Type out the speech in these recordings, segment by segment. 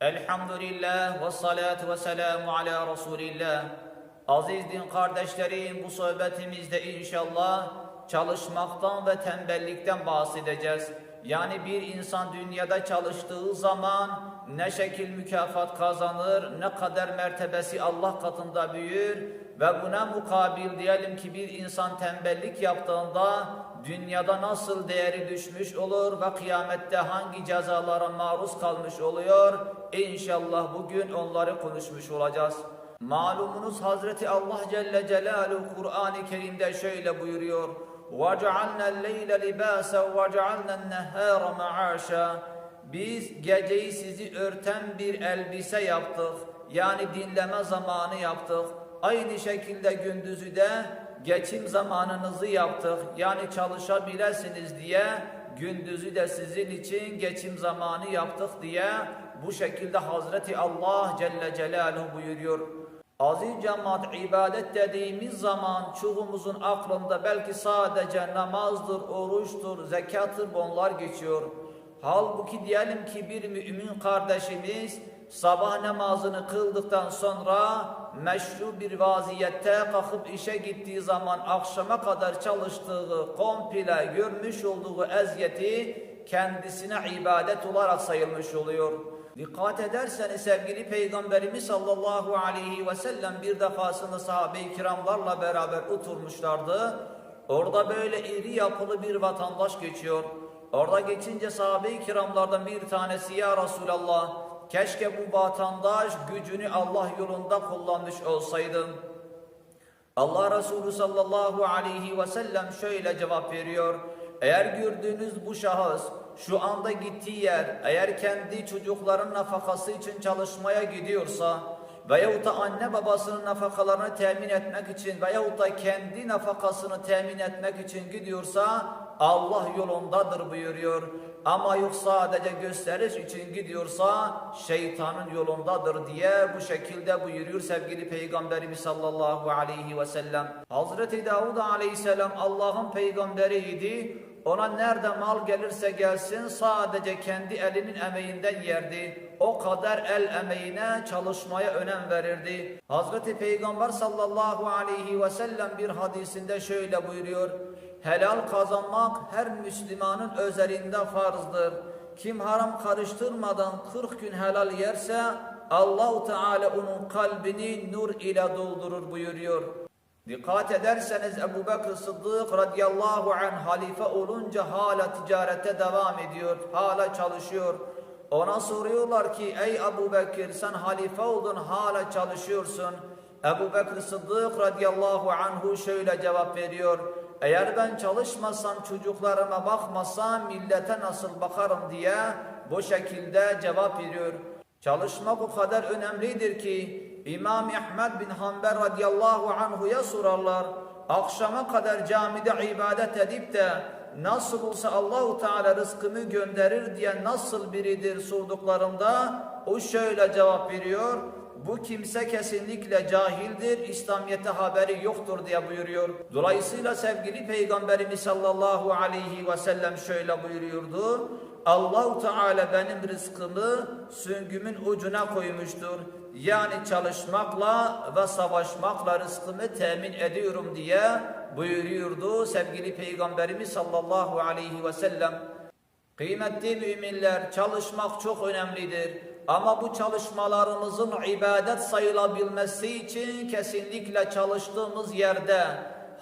Elhamdülillah ve salatu ve selamu ala Resulillah. Aziz din kardeşlerim bu sohbetimizde inşallah çalışmaktan ve tembellikten bahsedeceğiz. Yani bir insan dünyada çalıştığı zaman ne şekil mükafat kazanır, ne kadar mertebesi Allah katında büyür ve buna mukabil diyelim ki bir insan tembellik yaptığında dünyada nasıl değeri düşmüş olur ve kıyamette hangi cezalara maruz kalmış oluyor? İnşallah bugün onları konuşmuş olacağız. Malumunuz Hazreti Allah Celle Celaluhu Kur'an-ı Kerim'de şöyle buyuruyor. وَجَعَلْنَا اللَّيْلَ لِبَاسًا وَجَعَلْنَا النَّهَارَ مَعَاشًا Biz geceyi sizi örten bir elbise yaptık. Yani dinleme zamanı yaptık. Aynı şekilde gündüzü de geçim zamanınızı yaptık. Yani çalışabilirsiniz diye gündüzü de sizin için geçim zamanı yaptık diye bu şekilde Hazreti Allah Celle Celaluhu buyuruyor. Aziz cemaat ibadet dediğimiz zaman çoğumuzun aklında belki sadece namazdır, oruçtur, zekattır bunlar geçiyor. Halbuki diyelim ki bir mümin kardeşimiz sabah namazını kıldıktan sonra meşru bir vaziyette kalkıp işe gittiği zaman akşama kadar çalıştığı, komple görmüş olduğu eziyeti kendisine ibadet olarak sayılmış oluyor. Dikkat ederseniz sevgili Peygamberimiz sallallahu aleyhi ve sellem bir defasında sahabe-i kiramlarla beraber oturmuşlardı. Orada böyle iri yapılı bir vatandaş geçiyor. Orada geçince sahabe-i kiramlardan bir tanesi ya Resulallah keşke bu vatandaş gücünü Allah yolunda kullanmış olsaydı. Allah Resulü sallallahu aleyhi ve sellem şöyle cevap veriyor. Eğer gördüğünüz bu şahıs şu anda gittiği yer eğer kendi çocukların nafakası için çalışmaya gidiyorsa veyahut da anne babasının nafakalarını temin etmek için veyahut da kendi nafakasını temin etmek için gidiyorsa Allah yolundadır buyuruyor. Ama yok sadece gösteriş için gidiyorsa şeytanın yolundadır diye bu şekilde buyuruyor sevgili Peygamberimiz sallallahu aleyhi ve sellem. Hazreti Davud aleyhisselam Allah'ın peygamberiydi. Ona nerede mal gelirse gelsin sadece kendi elinin emeğinden yerdi. O kadar el emeğine çalışmaya önem verirdi. Hazreti Peygamber sallallahu aleyhi ve sellem bir hadisinde şöyle buyuruyor. Helal kazanmak her Müslümanın özelinde farzdır. Kim haram karıştırmadan 40 gün helal yerse Allahu Teala onun kalbini nur ile doldurur buyuruyor. Dikkat ederseniz Ebu Bekir Sıddık radıyallahu anh halife olunca hala ticarete devam ediyor. Hala çalışıyor. Ona soruyorlar ki ey Ebu Bekir sen halife oldun hala çalışıyorsun. Ebu Bekir Sıddık radıyallahu anhu şöyle cevap veriyor. Eğer ben çalışmasam çocuklarıma bakmasam millete nasıl bakarım diye bu şekilde cevap veriyor. Çalışmak o kadar önemlidir ki İmam Ahmed bin Hanbel radıyallahu anhu'ya sorarlar. Akşama kadar camide ibadet edip de nasıl olsa Allahu Teala rızkımı gönderir diye nasıl biridir sorduklarında o şöyle cevap veriyor. Bu kimse kesinlikle cahildir, İslamiyet'e haberi yoktur diye buyuruyor. Dolayısıyla sevgili Peygamberimiz sallallahu aleyhi ve sellem şöyle buyuruyordu. Allahu Teala benim rızkımı süngümün ucuna koymuştur. Yani çalışmakla ve savaşmakla rızkımı temin ediyorum diye buyuruyordu sevgili Peygamberimiz sallallahu aleyhi ve sellem. Kıymetli müminler çalışmak çok önemlidir. Ama bu çalışmalarımızın ibadet sayılabilmesi için kesinlikle çalıştığımız yerde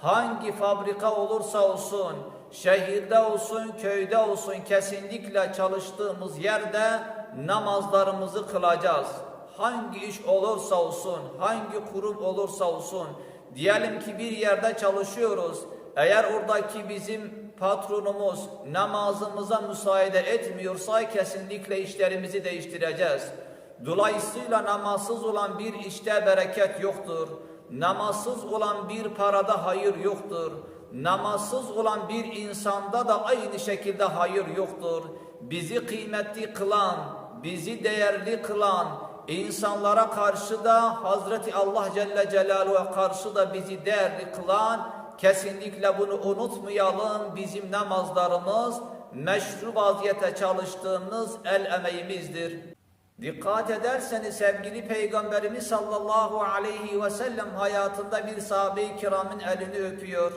hangi fabrika olursa olsun, şehirde olsun, köyde olsun kesinlikle çalıştığımız yerde namazlarımızı kılacağız. Hangi iş olursa olsun, hangi kurum olursa olsun, diyelim ki bir yerde çalışıyoruz. Eğer oradaki bizim patronumuz namazımıza müsaade etmiyorsa kesinlikle işlerimizi değiştireceğiz. Dolayısıyla namazsız olan bir işte bereket yoktur. Namazsız olan bir parada hayır yoktur. Namazsız olan bir insanda da aynı şekilde hayır yoktur. Bizi kıymetli kılan, bizi değerli kılan, insanlara karşı da Hazreti Allah Celle Celaluhu'ya karşı da bizi değerli kılan kesinlikle bunu unutmayalım. Bizim namazlarımız meşru vaziyete çalıştığımız el emeğimizdir. Dikkat ederseniz sevgili Peygamberimiz sallallahu aleyhi ve sellem hayatında bir sahabe-i kiramın elini öpüyor.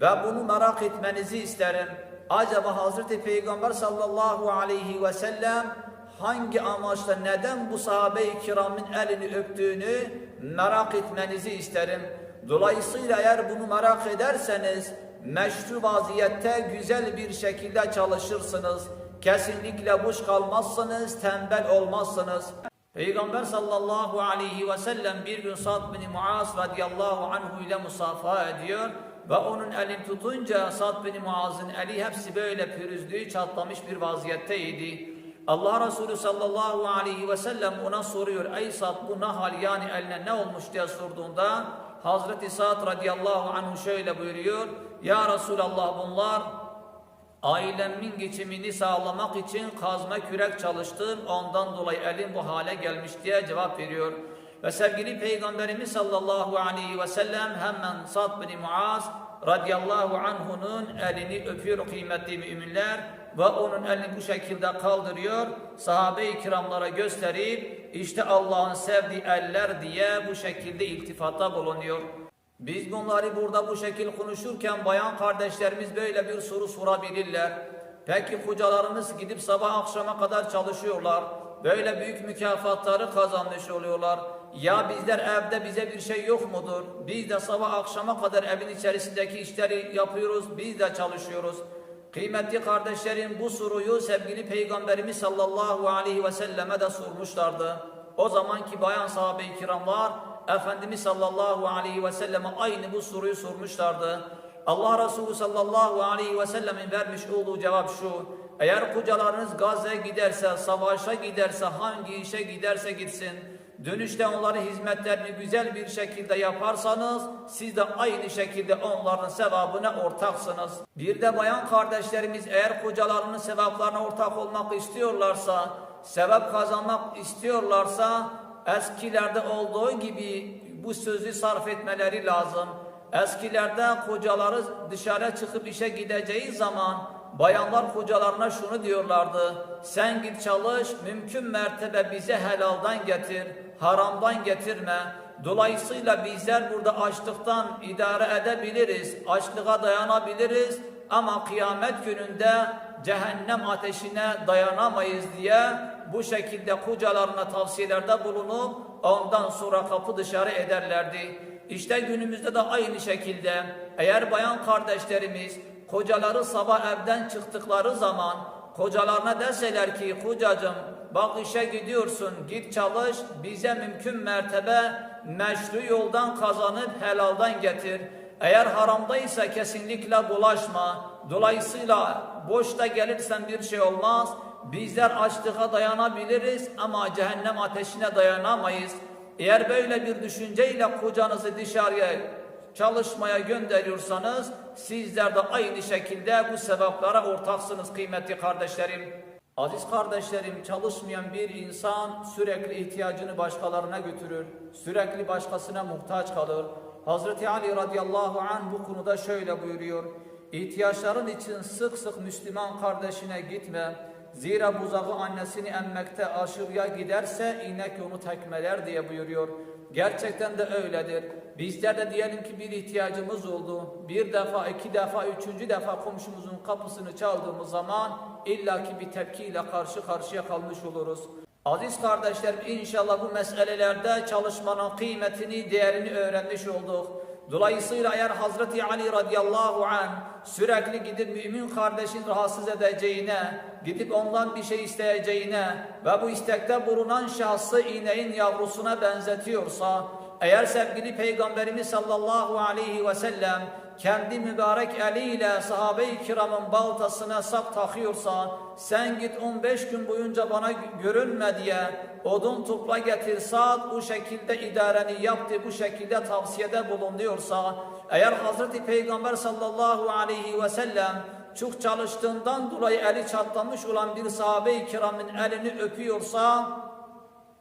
Ve bunu merak etmenizi isterim. Acaba Hazreti Peygamber sallallahu aleyhi ve sellem hangi amaçla neden bu sahabe-i kiramın elini öptüğünü merak etmenizi isterim. Dolayısıyla eğer bunu merak ederseniz meşru vaziyette güzel bir şekilde çalışırsınız. Kesinlikle boş kalmazsınız, tembel olmazsınız. Peygamber sallallahu aleyhi ve sellem bir gün Sad bin Muaz radıyallahu anhu ile musafaha ediyor ve onun elini tutunca Sad bin Muaz'ın eli hepsi böyle pürüzlüğü çatlamış bir vaziyetteydi. Allah Resulü sallallahu aleyhi ve sellem ona soruyor ey Sad bu ne hal yani eline ne olmuş diye sorduğunda Hazreti Sa'd radıyallahu anhu şöyle buyuruyor Ya Resulallah bunlar Ailemin geçimini sağlamak için kazma kürek çalıştım. Ondan dolayı elim bu hale gelmiş diye cevap veriyor. Ve sevgili Peygamberimiz sallallahu aleyhi ve sellem hemen Sad bin Muaz radıyallahu anhunun elini öpüyor kıymetli müminler ve onun elini bu şekilde kaldırıyor. Sahabe-i kiramlara gösterip işte Allah'ın sevdiği eller diye bu şekilde iltifatta bulunuyor. Biz bunları burada bu şekil konuşurken bayan kardeşlerimiz böyle bir soru sorabilirler. Peki kocalarımız gidip sabah akşama kadar çalışıyorlar. Böyle büyük mükafatları kazanmış oluyorlar. Ya bizler evde bize bir şey yok mudur? Biz de sabah akşama kadar evin içerisindeki işleri yapıyoruz. Biz de çalışıyoruz. Kıymetli kardeşlerim bu soruyu sevgili Peygamberimiz sallallahu aleyhi ve selleme de sormuşlardı. O zamanki bayan sahabe-i kiramlar Efendimiz sallallahu aleyhi ve selleme aynı bu soruyu sormuşlardı. Allah Resulü sallallahu aleyhi ve sellemin vermiş olduğu cevap şu. Eğer kocalarınız Gazze'ye giderse, savaşa giderse, hangi işe giderse gitsin, dönüşte onların hizmetlerini güzel bir şekilde yaparsanız, siz de aynı şekilde onların sevabına ortaksınız. Bir de bayan kardeşlerimiz eğer kocalarının sevaplarına ortak olmak istiyorlarsa, sevap kazanmak istiyorlarsa, eskilerde olduğu gibi bu sözü sarf etmeleri lazım. Eskilerde kocaları dışarı çıkıp işe gideceği zaman bayanlar kocalarına şunu diyorlardı. Sen git çalış, mümkün mertebe bize helaldan getir, haramdan getirme. Dolayısıyla bizler burada açlıktan idare edebiliriz, açlığa dayanabiliriz ama kıyamet gününde cehennem ateşine dayanamayız diye bu şekilde kocalarına tavsiyelerde bulunup ondan sonra kapı dışarı ederlerdi. İşte günümüzde de aynı şekilde eğer bayan kardeşlerimiz kocaları sabah evden çıktıkları zaman kocalarına deseler ki kocacığım bak işe gidiyorsun git çalış bize mümkün mertebe meşru yoldan kazanıp helaldan getir. Eğer haramdaysa kesinlikle bulaşma. Dolayısıyla boşta gelirsen bir şey olmaz. Bizler açlığa dayanabiliriz ama cehennem ateşine dayanamayız. Eğer böyle bir düşünceyle kocanızı dışarıya çalışmaya gönderiyorsanız sizler de aynı şekilde bu sebeplara ortaksınız kıymetli kardeşlerim. Aziz kardeşlerim çalışmayan bir insan sürekli ihtiyacını başkalarına götürür. Sürekli başkasına muhtaç kalır. Hazreti Ali radıyallahu anh bu konuda şöyle buyuruyor. İhtiyaçların için sık sık Müslüman kardeşine gitme. Zira buzağı annesini emmekte aşırıya giderse inek onu tekmeler diye buyuruyor. Gerçekten de öyledir. Bizler de diyelim ki bir ihtiyacımız oldu. Bir defa, iki defa, üçüncü defa komşumuzun kapısını çaldığımız zaman illaki bir tepkiyle karşı karşıya kalmış oluruz. Aziz kardeşlerim inşallah bu meselelerde çalışmanın kıymetini, değerini öğrenmiş olduk. Dolayısıyla eğer Hazreti Ali radıyallahu an sürekli gidip mümin kardeşin rahatsız edeceğine, gidip ondan bir şey isteyeceğine ve bu istekte bulunan şahsı ineğin yavrusuna benzetiyorsa, eğer sevgili Peygamberimiz sallallahu aleyhi ve sellem kendi mübarek eliyle sahabe-i kiramın baltasına sap takıyorsa sen git 15 gün boyunca bana görünme diye odun topla getir saat bu şekilde idareni yaptı bu şekilde tavsiyede bulunuyorsa eğer Hazreti Peygamber sallallahu aleyhi ve sellem çok çalıştığından dolayı eli çatlamış olan bir sahabe-i kiramın elini öpüyorsa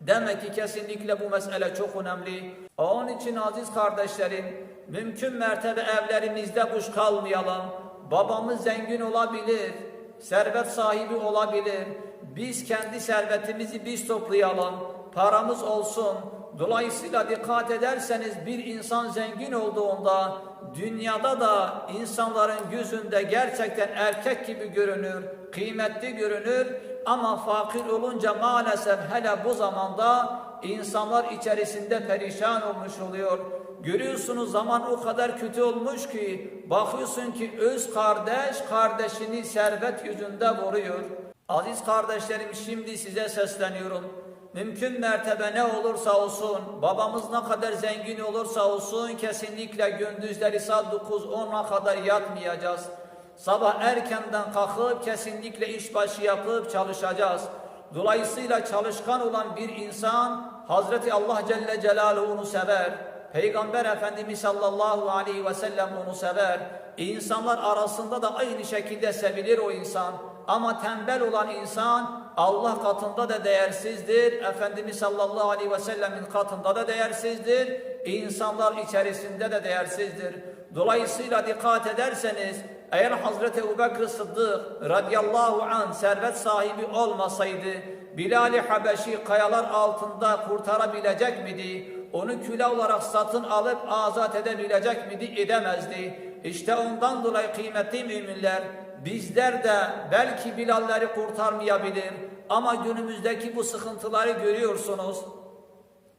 Demek ki kesinlikle bu mesele çok önemli. Onun için aziz kardeşlerim, mümkün mertebe evlerimizde boş kalmayalım. Babamız zengin olabilir, servet sahibi olabilir. Biz kendi servetimizi biz toplayalım. Paramız olsun. Dolayısıyla dikkat ederseniz bir insan zengin olduğunda dünyada da insanların gözünde gerçekten erkek gibi görünür, kıymetli görünür ama fakir olunca maalesef hele bu zamanda insanlar içerisinde perişan olmuş oluyor. Görüyorsunuz zaman o kadar kötü olmuş ki bakıyorsun ki öz kardeş kardeşini servet yüzünde vuruyor. Aziz kardeşlerim şimdi size sesleniyorum. Mümkün mertebe ne olursa olsun, babamız ne kadar zengin olursa olsun kesinlikle gündüzleri saat 9-10'a kadar yatmayacağız. Sabah erkenden kalkıp kesinlikle işbaşı yapıp çalışacağız. Dolayısıyla çalışkan olan bir insan Hazreti Allah Celle Celaluhu onu sever. Peygamber Efendimiz sallallahu aleyhi ve sellem onu sever. İnsanlar arasında da aynı şekilde sevilir o insan. Ama tembel olan insan Allah katında da değersizdir. Efendimiz sallallahu aleyhi ve sellemin katında da değersizdir. İnsanlar içerisinde de değersizdir. Dolayısıyla dikkat ederseniz eğer Hazreti Ebu Bekir Sıddık radıyallahu anh servet sahibi olmasaydı Bilal-i Habeşi kayalar altında kurtarabilecek miydi? Onu küle olarak satın alıp azat edebilecek miydi? Edemezdi. İşte ondan dolayı kıymetli müminler bizler de belki Bilalleri kurtarmayabilir ama günümüzdeki bu sıkıntıları görüyorsunuz.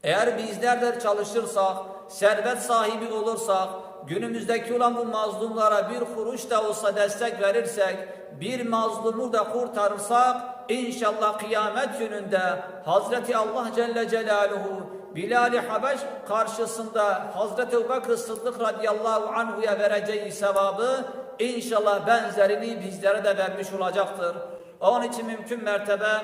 Eğer bizler de çalışırsak, servet sahibi olursak, günümüzdeki olan bu mazlumlara bir kuruş da olsa destek verirsek, bir mazlumu da kurtarırsak, inşallah kıyamet gününde Hazreti Allah Celle Celaluhu Bilal-i Habeş karşısında Hazreti Ebubekir Sıddık radıyallahu anhuya vereceği sevabı inşallah benzerini bizlere de vermiş olacaktır. Onun için mümkün mertebe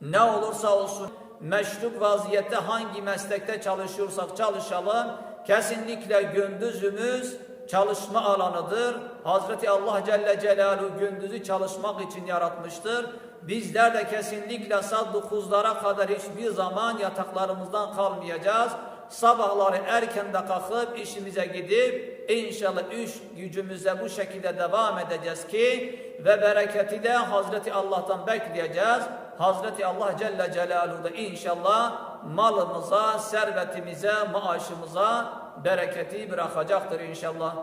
ne olursa olsun meşruk vaziyette hangi meslekte çalışıyorsak çalışalım. Kesinlikle gündüzümüz çalışma alanıdır. Hazreti Allah Celle Celaluhu gündüzü çalışmak için yaratmıştır. Bizler de kesinlikle saat 9'lara kadar hiçbir zaman yataklarımızdan kalmayacağız. Sabahları erkenden kalkıp işimize gidip inşallah üç gücümüze bu şekilde devam edeceğiz ki ve bereketi de Hazreti Allah'tan bekleyeceğiz. Hazreti Allah Celle Celaluhu da inşallah malımıza, servetimize, maaşımıza bereketi bırakacaktır inşallah.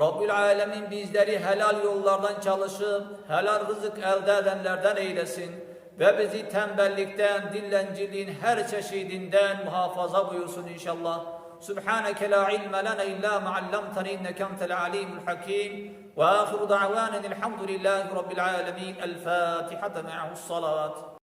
Rabbül Alemin bizleri helal yollardan çalışıp helal rızık elde edenlerden eylesin ve bizi tembellikten, dilenciliğin her çeşidinden muhafaza buyursun inşallah. Subhaneke la ilme lana illa ma allamtana inneke entel alimul hakim. Ve ahiru da'vanen elhamdülillahi rabbil alemin. El Fatiha ma'us salat.